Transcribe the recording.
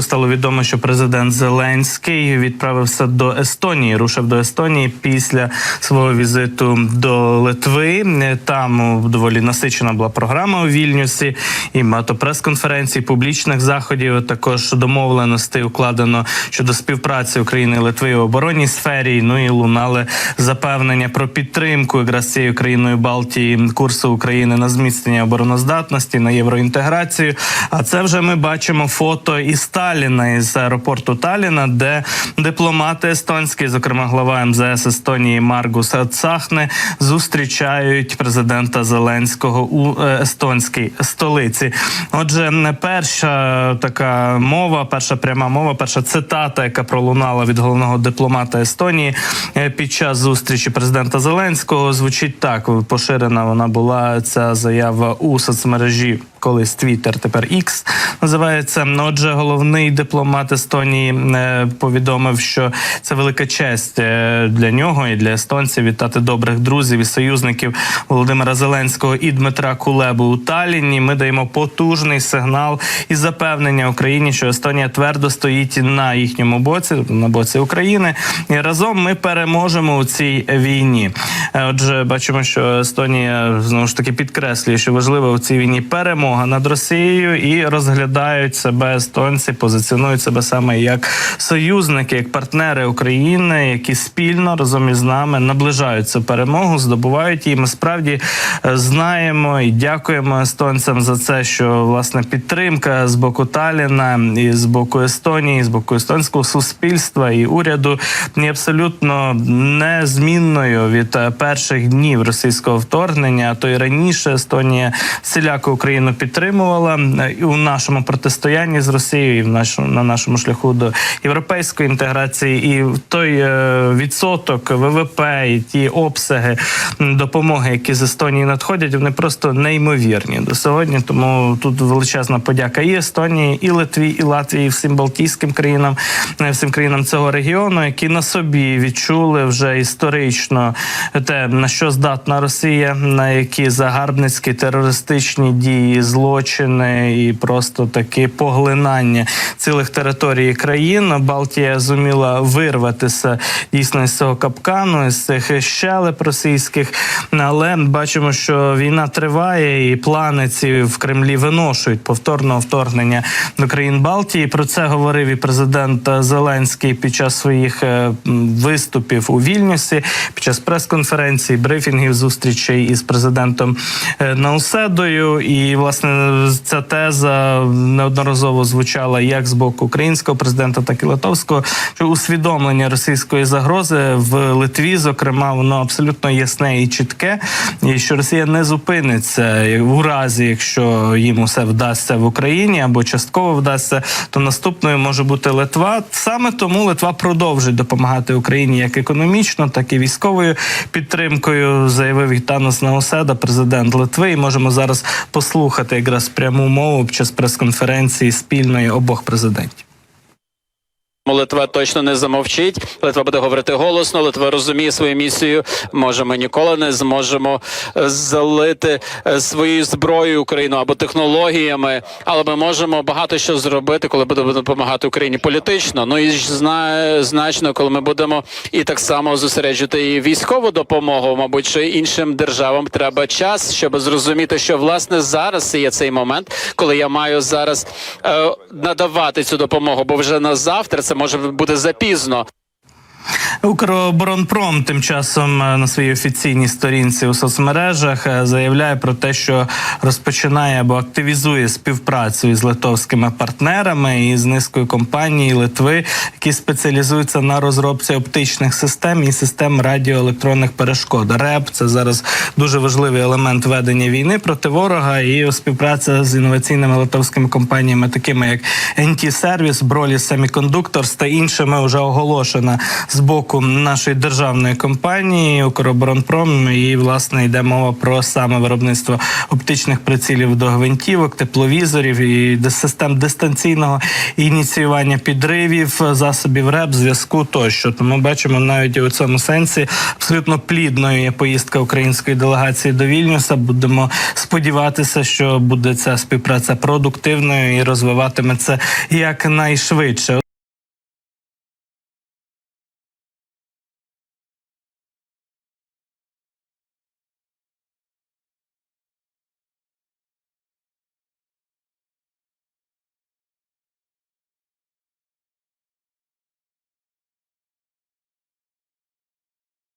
зранку стало відомо, що президент Зеленський відправився до Естонії. Рушив до Естонії після свого візиту до Литви. Там доволі насичена була програма у Вільнюсі і багато прес-конференцій, публічних заходів. Також домовленостей укладено щодо співпраці України і Литви у оборонній сфері. Ну і лунали запевнення про підтримку якраз цією країною Балтії курсу України на зміцнення обороноздатності на євроінтеграцію. А це вже ми бачимо фото із Сталіна із аеропорту Таліна, де дипломати естонські, зокрема глава МЗС Естонії Маргус Цахне, зустрічають президента Зеленського у е, естонській столиці. Отже, не перша така мова, перша пряма мова, перша цитата, яка пролунала від головного дипломата Естонії е, під час зустрічі президента Зеленського, звучить так. Поширена вона була ця заява у соцмережі. Колись Твіттер, тепер X називається. Отже, головний дипломат Естонії е, повідомив, що це велика честь е, для нього і для естонців вітати добрих друзів і союзників Володимира Зеленського і Дмитра Кулебу у Талліні. Ми даємо потужний сигнал і запевнення Україні, що Естонія твердо стоїть на їхньому боці, на боці України, і разом ми переможемо у цій війні. Е, Отже, бачимо, що Естонія знову ж таки підкреслює, що важливо у цій війні перемога над Росією і розглядають себе естонці, позиціонують себе саме як союзники, як партнери України, які спільно разом із нами наближають цю перемогу, здобувають її. Ми справді е, знаємо і дякуємо естонцям за це, що власне підтримка з боку Таліна і з боку Естонії, і з боку естонського суспільства і уряду є абсолютно незмінною від е, перших днів російського вторгнення. А то й раніше Естонія всіляко Україну підтримувала е, і у нашому протистоянні з Росією, і в нашому на нашому шляху до європейської інтеграції, і той е, відсоток ВВП і ті обсяги допомоги, які з Естонії надходять, вони просто неймовірні до сьогодні. Тому тут величезна подяка і Естонії, і Литві, і Латвії, і всім Балтійським країнам, е, всім країнам цього регіону, які на собі відчули вже історично те, на що здатна Росія, на які загарбницькі терористичні дії, злочини і просто таке поглинання цілих територій країн. Балтія зуміла вирватися дійсно з цього капкану, з цих щелеп російських. Але бачимо, що війна триває, і плани ці в Кремлі виношують повторного вторгнення до країн Балтії. Про це говорив і президент Зеленський під час своїх е, виступів у Вільнюсі, під час прес-конференцій, брифінгів, зустрічей із президентом е, Науседою. І власне ця теза неодноразово звучала як з боку українського президента, так і литовського. Що усвідомлення російської загрози в Литві, зокрема, воно абсолютно ясне і чітке, і що Росія не зупиниться у разі, якщо їм усе вдасться в Україні або частково вдасться, то наступною може бути Литва. Саме тому Литва продовжить допомагати Україні як економічно, так і військовою підтримкою. Заявив Гітанос Науседа, президент Литви. І можемо зараз послухати якраз пряму мову під час прес-конференції спільної обох президентів. Литва точно не замовчить. Литва буде говорити голосно. Литва розуміє свою місію. Може, ми ніколи не зможемо е, залити е, своєю зброєю Україну або технологіями, але ми можемо багато що зробити, коли будемо допомагати Україні політично. Ну і зна- значно, коли ми будемо і так само зосереджувати і військову допомогу. Мабуть, що іншим державам треба час, щоб зрозуміти, що власне зараз є цей момент, коли я маю зараз е, надавати цю допомогу, бо вже на завтра це може бути запізно. Укроборонпром тим часом е, на своїй офіційній сторінці у соцмережах е, заявляє про те, що розпочинає або активізує співпрацю із литовськими партнерами і з низкою компаній Литви, які спеціалізуються на розробці оптичних систем і систем радіоелектронних перешкод. РЕП це зараз дуже важливий елемент ведення війни проти ворога і співпраця з інноваційними литовськими компаніями, такими як NT Service, Broly Semiconductors та іншими, вже оголошена з боку боку нашої державної компанії Укроборонпром. І власне йде мова про саме виробництво оптичних прицілів до гвинтівок, тепловізорів і систем дистанційного ініціювання підривів, засобів РЕП, зв'язку тощо. Тому бачимо навіть у цьому сенсі абсолютно плідною є поїздка української делегації до Вільнюса. Будемо сподіватися, що буде ця співпраця продуктивною і розвиватиметься якнайшвидше.